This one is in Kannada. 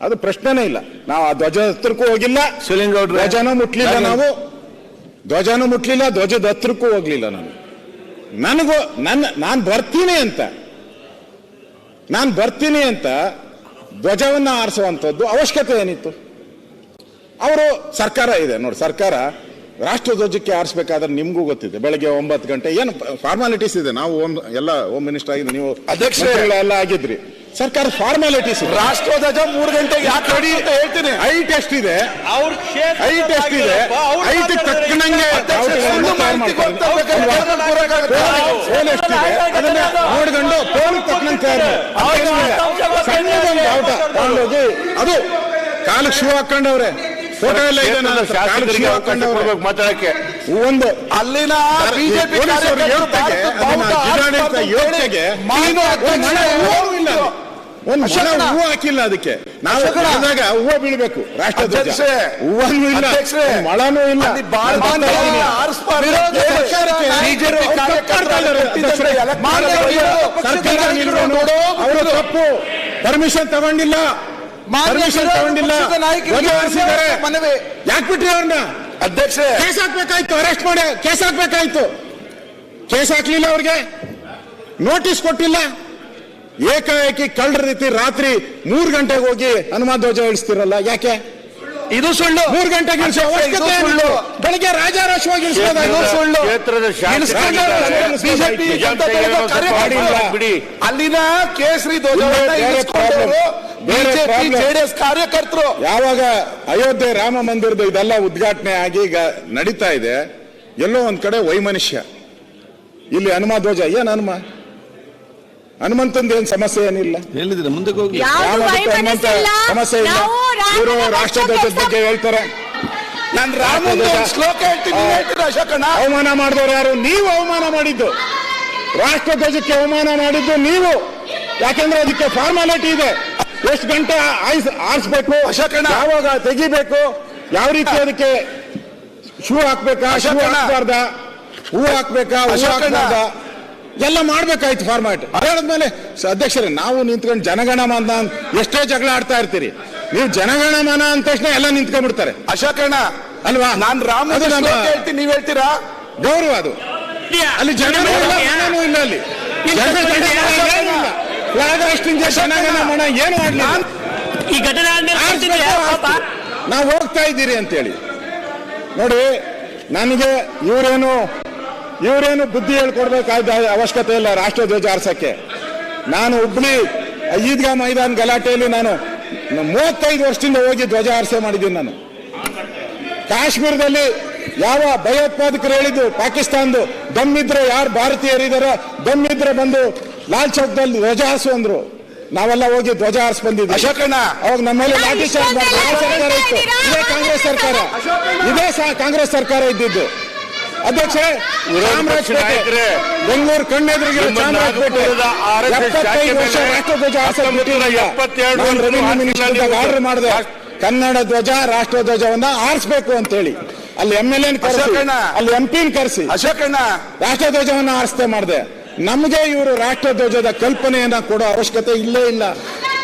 ಅದು ಪ್ರಶ್ನೆನೇ ಇಲ್ಲ. ನಾವು ಆ ಧ್ವಜ ಹತ್ರಕ್ಕೂ ಹೋಗಿಲ್ಲ. ಧ್ವಜನೂ ಮುಟ್ಲಿಲ್ಲ ನಾವು. ಧ್ವಜನೂ ಮುಟ್ಲಿಲ್ಲ ಧ್ವಜದ ಹತ್ರಕ್ಕೂ ಹೋಗ್ಲಿಲ್ಲ ನಾನು. ನನಗೂ ನನ್ನ ನಾನು ಬರ್ತೀನಿ ಅಂತ. ನಾನು ಬರ್ತೀನಿ ಅಂತ ಧ್ವಜವನ್ನ ಆರಿಸುವಂಥದ್ದು ಅವಶ್ಯಕತೆ ಏನಿತ್ತು? ಅವರು ಸರ್ಕಾರ ಇದೆ. ನೋಡಿ ಸರ್ಕಾರ ರಾಷ್ಟ್ರ ಧ್ವಜಕ್ಕೆ ಆರಿಸಬೇಕಾದ್ರೆ ನಿಮ್ಗೂ ಗೊತ್ತಿದೆ. ಬೆಳಗ್ಗೆ ಒಂಬತ್ತು ಗಂಟೆ ಏನು ಫಾರ್ಮಾಲಿಟೀಸ್ ಇದೆ. ನಾವು ಹೋಮ್ ಎಲ್ಲ ಹೋಮ್ ಮಿನಿಸ್ಟರ್ ಆಗಿದ್ದು ನೀವು ಅಧ್ಯಕ್ಷರು ಎಲ್ಲ ಆಗಿದ್ರಿ. ಸರ್ಕಾರ ಫಾರ್ಮಾಲಿಟೀಸ್ ರಾಷ್ಟ್ರ ರಾಷ್ಟ್ರಧ್ವಜ ಮೂರು ಗಂಟೆಗೆ ಯಾಕೆ ನೋಡಿ? ಅಂತ ಹೇಳ್ತೀನಿ. ಹೈಟ್ ಎಷ್ಟಿದೆ ಅವ್ರ ಕ್ಷೇತ್ರ ಹೈಟ್ ಎಷ್ಟಿದೆ ಹೈಟ್ ತಕ್ಕನಂಗೆ ನೋಡ್ಕೊಂಡು ಪೋಲ್ ತಕ್ಕನಂಗೆ ತಯಾರು. ಸಣ್ಣದೊಂದು ಅನ್ನೋದು ಅದು ಕಾಲಿಗೆ ಶಿವ ಹಾಕೊಂಡವ್ರೆ. ಫೋಟೋ ಎಲ್ಲ ಇದೆ ನನ್ನ ಹತ್ರ. ಕಾಲಿಗೆ ಶೂ ಹಾಕೊಂಡವ್ರೆ. ಮಾತಾಡಕ್ಕೆ. ಒಂದು ಅಲ್ಲಿನ ಬಿಜೆಪಿ ಪೊಲೀಸರು ಹೂವು ಹಾಕಿಲ್ಲ ಅದಕ್ಕೆ. ನಾವು. ಹೋದಾಗ ಹೂವು ಬೀಳ್ಬೇಕು ರಾಷ್ಟ್ರಧ್ವಜ. ಹೂವನ್ನೂ ಇಲ್ಲ. ಮೊಳನೂ ಇಲ್ಲ. ಅವ್ರು ತಪ್ಪು ಪರ್ಮಿಷನ್ ತಗೊಂಡಿಲ್ಲ. ಪರ್ಮಿಷನ್ ತಗೊಂಡಿಲ್ಲ. ಮನವಿ. ಯಾಕೆ ಬಿಟ್ರಿ ಅವ್ರನ್ನ? ಅಧ್ಯಕ್ಷ ಕೇಸ್ ಹಾಕ್ಬೇಕಾಯ್ತು ಅರೆಸ್ಟ್ ಮಾಡಿ. ಕೇಸ್ ಹಾಕ್ಬೇಕಾಯ್ತು. ಕೇಸ್ ಹಾಕ್ಲಿಲ್ಲ ಅವ್ರಿಗೆ. ನೋಟಿಸ್ ಕೊಟ್ಟಿಲ್ಲ. ಏಕಾಏಕಿ ಕಳ್ಳರ ರೀತಿ ರಾತ್ರಿ ಮೂರ್ ಗಂಟೆಗೆ ಹೋಗಿ ಹನುಮಾನ್ ಧ್ವಜ ಇಳಿಸ್ತಿರಲ್ಲ ಯಾಕೆ? ಇದು ಸುಳ್ಳು. ಮೂರ್ ಗಂಟೆಗೆ ಇಳಿಸೋ ಅವಶ್ಯಕತೆ ಇದು ಸುಳ್ಳು. ಬೆಳಿಗ್ಗೆ ರಾಜಾರೋಷವಾಗಿ ಸುಳ್ಳು. ಬಿಜೆಪಿ ಅಲ್ಲಿನ ಕೇಸರಿ ಧ್ವಜ ಬೇರೆ ಇಳಿಸ್ಕೊಂಡವರು ಬೇರೆ ಬಿಜೆಪಿ. ಜೆಡಿಎಸ್ ಕಾರ್ಯಕರ್ತರು. ಯಾವಾಗ ಅಯೋಧ್ಯೆ ರಾಮ ಮಂದಿರದ ಇದೆಲ್ಲ ಉದ್ಘಾಟನೆ ಆಗಿ ಈಗ ನಡೀತಾ ಇದೆ ಎಲ್ಲೋ ಒಂದ್ ಕಡೆ ವೈಮನುಷ್ಯ ಇಲ್ಲಿ ಹನುಮ ಧ್ವಜ ಏನ್ ಹನುಮ ಹನುಮಂತಂದ ಏನ್ ಸಮಸ್ಯೆ ಏನಿಲ್ಲ? ಹೇಳಿದ್ರೆ ಮುಂದಕ್ಕೆ ಹೋಗಿ. ಹನುಮಂತ ಸಮಸ್ಯೆ ಇಲ್ಲ? ನಾವು ರಾಮನ ಇವರು ರಾಷ್ಟ್ರಧ್ವಜದ ಬಗ್ಗೆ ಹೇಳ್ತಾರೆ. ನಾನು ಒಂದು ಶ್ಲೋಕ ಹೇಳ್ತೀನಿ ಅಶೋಕಣ್ಣ? ಅವಮಾನ ಮಾಡಿದವರು ಯಾರು? ನೀವು ಅವಮಾನ ಮಾಡಿದ್ದು. ರಾಷ್ಟ್ರಧ್ವಜಕ್ಕೆ ಅವಮಾನ ಮಾಡಿದ್ದು ನೀವು. ಯಾಕೆಂದ್ರೆ ಅದಕ್ಕೆ ಫಾರ್ಮಾಲಿಟಿ ಇದೆ. ಎಷ್ಟು ಗಂಟೆ ಆಯ್ಸ್ ಆರಿಸ್ಬೇಕು? ಅಶೋಕಣ್ಣ. ಯಾವಾಗ ತೆಗಿಬೇಕು? ಯಾವ ರೀತಿ ಅದಕ್ಕೆ ಶೂ ಹಾಕ್ಬೇಕಾ? ಶೂ. ಹಾಕ್ಬಾರ್ದ? ಹೂ ಹಾಕ್ಬೇಕಾ? ಹೂ. ಹಾಕ್ಬಾರ್ದ? ಎಲ್ಲ ಮಾಡ್ಬೇಕಾಯ್ತು ಫಾರ್ಮ್ಯಾಟ್ ಅದಾದ್ಮೇಲೆ ಅಧ್ಯಕ್ಷರೇ ನಾವು ನಿಂತ್ಕೊಂಡು ಜನಗಣಮನ ಎಷ್ಟೇ ಜಗಳ ಆಡ್ತಾ ಇರ್ತೀರಿ ನೀವು ಜನಗಣಮನ ಅಂದ ತಕ್ಷಣ ಎಲ್ಲ ನಿಂತ್ಕೊಂಡ್ಬಿಡ್ತಾರೆ. ಅಶೋಕಣ್ಣ ಅಲ್ವಾ? ನಾನ್ ರಾಮ ಹೇಳ್ತೀನಿ ನೀವು ಹೇಳ್ತೀರಾ? ಗೌರವ ಅದು. ಅಲ್ಲಿ ಜನಗಣ ಇಲ್ಲ ಇಲ್ಲ ಅಲ್ಲಿ. ಏನು ಈ ಘಟನೆ? ನಾವು ಹೋಗ್ತಾ ಇದ್ದೀರಿ ಅಂತೇಳಿ. ನೋಡಿ ನನಗೆ ಇವರೇನು ಇವರೇನು ಬುದ್ಧಿ ಹೇಳ್ಕೊಡ್ಬೇಕಾದ ಅವಶ್ಯಕತೆ ಇಲ್ಲ ರಾಷ್ಟ್ರ ಧ್ವಜ ಆರ್ಸಕ್ಕೆ ನಾನು ಹುಬ್ಳಿ ಈದ್ಗಾ ಮೈದಾನ್ ಗಲಾಟೆಯಲ್ಲಿ ನಾನು ಮೂವತ್ತೈದು ವರ್ಷದಿಂದ ಹೋಗಿ ಧ್ವಜ ಆರಿಸೆ ಮಾಡಿದ್ದೀನಿ ನಾನು. ಕಾಶ್ಮೀರದಲ್ಲಿ ಯಾವ ಭಯೋತ್ಪಾದಕರು ಹೇಳಿದ್ದು ಪಾಕಿಸ್ತಾನದು ದಮ್ಮಿದ್ರೆ ಯಾರು ಭಾರತೀಯರಿದಾರೋ ದಮ್ಮಿದ್ರೆ ಬಂದು ಲಾಲ್ ಚೌಕ್ದಲ್ಲಿ ಧ್ವಜ ಹಾರಿಸು ಅಂದ್ರು. ನಾವೆಲ್ಲ ಹೋಗಿ ಧ್ವಜ ಹಾರಿಸಿ ಬಂದಿದ್ವಿ ಅಶೋಕಣ್ಣ! ಅವಾಗ ನಮ್ಮ ಮೇಲೆ ಲಾಠಿ ಚಾರ್ಜ್ ಸರ್ಕಾರ ಇತ್ತು. ಇದೇ ಕಾಂಗ್ರೆಸ್ ಸರ್ಕಾರ. ಇದೇ ಸಹ ಕಾಂಗ್ರೆಸ್ ಸರ್ಕಾರ ಇದ್ದಿದ್ದು. ಅಧ್ಯಕ್ಷ ಚಾಮರಾಜಪೇಟೆ ಬೆಂಗಳೂರು ಕಣ್ಣೆದುರಿಗೆ ಚಾಮರಾಜಪೇಟೆ ಎಪ್ಪತ್ತೈದು ವರ್ಷ ರಾಷ್ಟ್ರಧ್ವಜ. ಆರ್ಡರ್ ಮಾಡಿದೆ. ಕನ್ನಡ ಧ್ವಜ ರಾಷ್ಟ್ರ ಧ್ವಜವನ್ನ ಆರಿಸಬೇಕು ಅಂತ ಹೇಳಿ ಅಲ್ಲಿ ಎಂ ಎಲ್ ಎನ್ ಕರೆಸಿ. ಅಲ್ಲಿ ಎಂ ಪಿನ್ ಕರೆಸಿ. ಅಶೋಕಣ್ಣ. ರಾಷ್ಟ್ರ ಧ್ವಜವನ್ನ ಆರಿಸ್ತೆ ಮಾಡಿದೆ. ನಮಗೆ ಇವರು ರಾಷ್ಟ್ರ ಧ್ವಜದ ಕಲ್ಪನೆಯನ್ನ ಕೊಡೋ ಅವಶ್ಯಕತೆ ಇಲ್ಲೇ ಇಲ್ಲ.